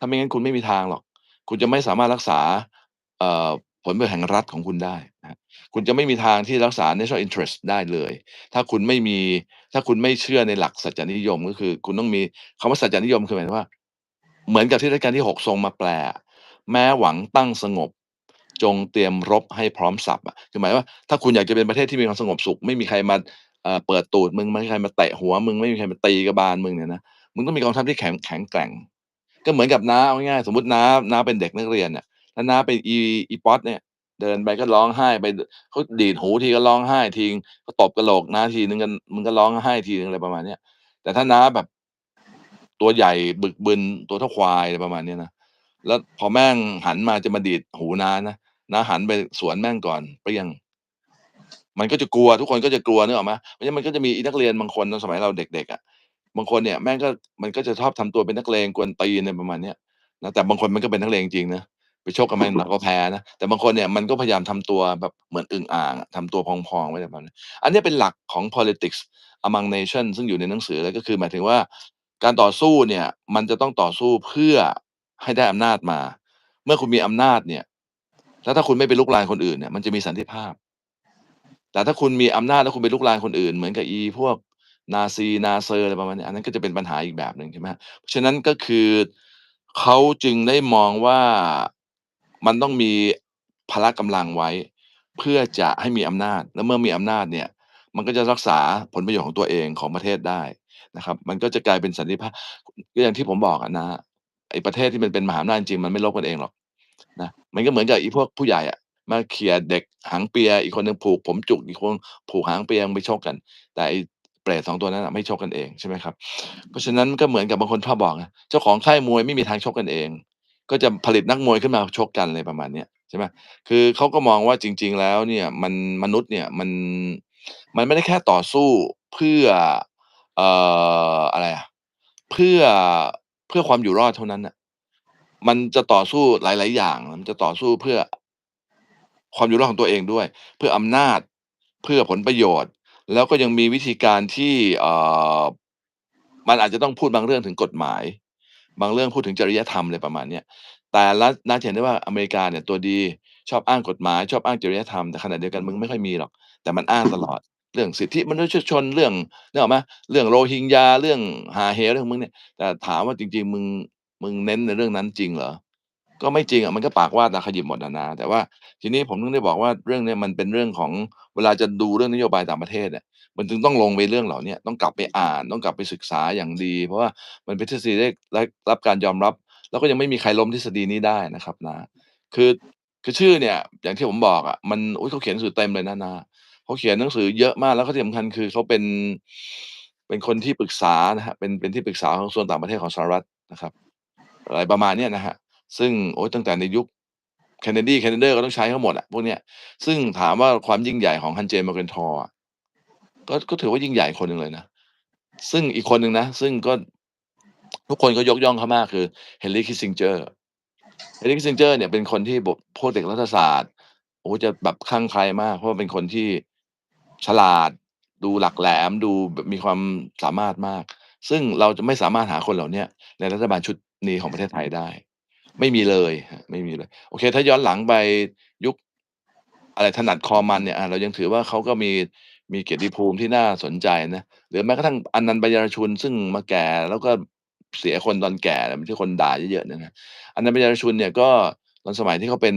ถ้าไม่งั้นคุณไม่มีทางหรอก คุณจะไม่สามารถรักษาผลประโยชน์แห่งรัฐของคุณได้นะคุณจะไม่มีทางที่รักษา national interest ได้เลย ถ้าคุณไม่มีถ้าคุณไม่เชื่อในหลักสัจจนิยมก็คือ คุณต้องมีคำว่าสัจจนิยมคือหมายถึงว่า เหมือนกับที่รัชกาลที่6ทรงมาแปล แม้หวังตั้งสงบ จงเตรียมรบให้พร้อมสับอะคือหมายว่าถ้าคุณอยากจะเป็นประเทศที่มีความสงบสุข ไม่มีใครมาเอ่อเปิดตูดมึงไม่มีใครมาเตะหัวมึงไม่มีใครมาตีกระบาลมึงเนี่ยนะมึงต้องมีกองทัพที่แข็งแข็งแกร่ง ก็เหมือนกับน้าเอาง่ายๆสมมติน้าน้าเป็นเด็กนักเรียนน่ะถ้าน้าเป็นอีอีป๊อดเนี่ยเดินไปก็ร้องไห้ไปเขาดีดหูทีก็ร้องไห้ทีเขาตบกระโหลกน้าทีนึงก็มึงก็ร้องไห้ทีนึงอะไรประมาณเนี้ยแต่ถ้าน้าแบบตัวใหญ่บึกบึนตัวเท่าควายอะไรประมาณเนี้ยนะแล้วพอแม่งหันมาจะมาดีดหูน้านะน้าหันไปสวนแม่งก่อนเปรี้ยง มันก็จะกลัวทุกคนก็จะกลัวนึกออกไหม?เพราะฉะนั้นมันก็จะมีอีนักเรียนบางคนตอนสมัยเราเด็กๆอะ บางคนเนี่ยแม่งก็มันก็จะชอบทำตัวเป็นนักเลงกวนตีนอะไรประมาณเนี้ยนะแต่บางคนมันก็เป็นนักเลงจริงๆนะไปชกกับแม่งเราก็แพ้นะแต่บางคนเนี่ยมันก็พยายามทำตัวแบบเหมือนอึ่งอ่างอะทำตัวพองๆไว้อะไรประมาณนี้อันเนี้ยเป็นหลักของ politics among nation ซึ่งอยู่ในหนังสือเลยก็คือหมายถึงว่า การต่อสู้เนี่ย มันจะต้องต่อสู้เพื่อให้ได้อำนาจมา เมื่อคุณมีอำนาจเนี่ย แล้วถ้าคุณไม่ไปรุกรานคนอื่นเนี่ยมันจะมีสันติภาพ แต่ถ้าคุณมีอำนาจแล้วคุณไปรุกรานคนอื่น เหมือนกับอีพวก นาซีนาเซอร์อะไรประมาณนี้อันนั้นก็จะเป็นปัญหาอีกแบบหนึ่งใช่ไหมเพราะฉะนั้นก็คือเขาจึงได้มองว่ามันต้องมีพละกำลังไว้ เพื่อจะให้มีอำนาจ แล้วเมื่อมีอำนาจเนี่ย มันก็จะรักษาผลประโยชน์ของตัวเองของประเทศได้นะครับ มันก็จะกลายเป็นสันติภาพก็อย่างที่ผมบอกนะไอ้ประเทศที่มันเป็นมหาอำนาจจริงมันไม่รบกันเองหรอกนะมันก็เหมือนกับอีพวกผู้ใหญ่อะมาเขี่ยเด็กหางเปีย อีกคนหนึ่งผูกผมจุกอีกคนผูกหางเปียมึงไปชกกัน แต่ เปรต2ตัวนั้นไม่ชกกันเองใช่ไหมครับ เพราะฉะนั้นก็เหมือนกับบางคนชอบบอกไงเจ้าของค่ายมวยไม่มีทางชกกันเอง ก็จะผลิตนักมวยขึ้นมาชกกันอะไรประมาณเนี้ยใช่ไหมคือเขาก็มองว่าจริง ๆ แล้วเนี่ยมันมนุษย์เนี่ยมันมันไม่ได้แค่ต่อสู้เพื่อเอ่ออะไรอะเพื่อเพื่อความอยู่รอดเท่านั้นน่ะมันจะต่อสู้หลาย ๆ อย่าง มันจะต่อสู้เพื่อความอยู่รอดของตัวเองด้วย เพื่ออำนาจเพื่อผลประโยชน์ แล้วก็ยังมีวิธีการที่มันอาจจะต้องพูดบางเรื่องถึงกฎหมาย บางเรื่องพูดถึงจริยธรรมอะไรประมาณเนี้ยแต่รัฐน้าเห็นได้ว่าอเมริกาเนี่ยตัวดีชอบอ้างกฎหมายชอบอ้างจริยธรรมแต่ขณะเดียวกันมึงไม่ค่อยมีหรอก แต่มันอ้างตลอดเรื่องสิทธิมนุษยชนเรื่องเนึกออไหมเรื่องโรฮิงญาเรื่องหาเหวอะไรของมึงเนี่ยแต่ถามว่าจริง ๆ มึงมึงเน้นในเรื่องนั้นจริงเหรอ? ก็ไม่จริงอะมันก็ปากว่าตาขยิบหมดอะนะแต่ว่าทีนี้ผมถึงได้บอกว่าเรื่องนี้มันเป็นเรื่องของเวลาจะดูเรื่องนโยบายต่างประเทศเนี่ยมันจึงต้องลงไปเรื่องเหล่านี้ต้องกลับไปอ่านต้องกลับไปศึกษาอย่างดี เพราะว่ามันเป็นทฤษฎีได้รับการยอมรับ แล้วก็ยังไม่มีใครล้มทฤษฎีนี้ได้นะครับน้าคือคือชื่อเนี่ย อย่างที่ผมบอกอะมันอุ๊ยเขาเขียนหนังสือเต็มเลยนะนาเขาเขียนหนังสือเยอะมากแล้วก็ที่สำคัญคือเขาเป็นเป็นคนที่ปรึกษานะครับเป็นเป็นที่ปรึกษาของกระทรวงต่างประเทศของสหรัฐนะครับ อะไรประมาณเนี้ยนะครับ ซึ่งโอ๊ยตั้งแต่ในยุค Kennedy Kennedy ก็ต้องใช้เขาหมดอะพวกเนี้ยซึ่งถามว่าความยิ่งใหญ่ของ Hans James Markenthaw อก็ก็ถือว่ายิ่งใหญ่คนหนึ่งเลยนะ ซึ่งอีกคนหนึ่งนะ ซึ่งก็ทุกคนก็ยกย่องเขามากคือ Henry Kissinger Henry Kissinger เจอร์เนี่ยเป็นคนที่บพวกเด็กรัฐศาสตร์โอ้จะแบบคลั่งไคล้มาก เพราะว่าเป็นคนที่ฉลาด ดูหลักแหลมดูมีความสามารถมาก ซึ่งเราจะไม่สามารถหาคนเหล่าเนี้ยในรัฐบาลชุดนี้ของประเทศไทยได้ ไม่มีเลยไม่มีเลย โอเค ถ้าย้อนหลังไปยุคอะไรถนัดคอมันเนี่ยอาเรายังถือว่าเขาก็มีมีเกียรติภูมิที่น่าสนใจนะหรือแม้กระทั่งอนันต์ปัญญารชุนซึ่งมาแก่แล้วก็เสียคนตอนแก่ที่คนด่าเยอะๆเนี่ยนะอนันต์ปัญญารชุนเนี่ยก็ตอนสมัยที่เขาเป็น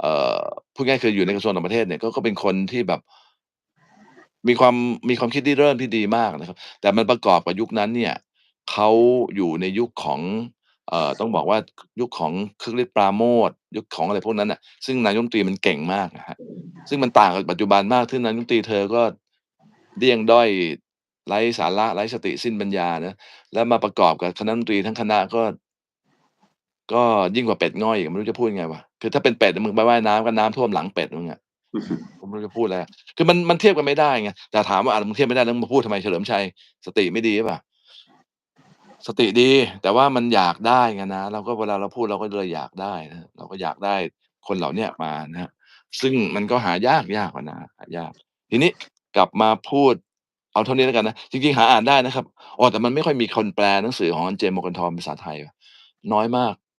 เอ่อพูดง่ายๆคืออยู่ในกระทรวงต่างประเทศเนี่ยก็ก็เป็นคนที่แบบ มีความมีความคิดริเริ่มที่ดีมากนะครับ แต่มันประกอบกับยุคนั้นเนี่ยเขาอยู่ในยุคของ เอ่อต้องบอกว่ายุคของคึกฤทธิ์ปราโมชยุคของอะไรพวกนั้นน่ะ ซึ่งนายกรัฐมนตรีมันเก่งมากอะครับซึ่งมันต่างกับปัจจุบันมากซึ่งนายกรัฐมนตรีเธอก็เดี้ยงด้อยไร้สาระไร้สติสิ้นปัญญานะแล้วมาประกอบกับคณะรัฐมนตรีทั้งคณะก็ ก็ยิ่งกว่าเป็ดง่อยอีกไม่รู้จะพูดยังไงวะคือถ้าเป็นเป็ดอะมึงไปว่ายน้ำก็น้ำท่วมหลังเป็ดมึงอะผมไม่รู้จะพูดอะไรอะคือมันมันเทียบกันไม่ได้ไงแต่ถามว่าอามึงเทียบไม่ได้แล้วมึงมาพูดทำไมเฉลิมชัยสติไม่ดีหรือเปล่า? สติดี แต่ว่ามันอยากได้ไงนะเราก็เวลาเราพูดเราก็เลยอยากได้นะเราก็อยากได้คนเหล่าเนี้ยมานะซึ่งมันก็หายากยากกว่านะหายาก ทีนี้กลับมาพูดเอาเท่านี้แล้วกันนะจริงๆหาอ่านได้นะครับอ๋อแต่มันไม่ค่อยมีคนแปลหนังสือของ Hans James Markenthaw เป็นภาษาไทย น้อยมาก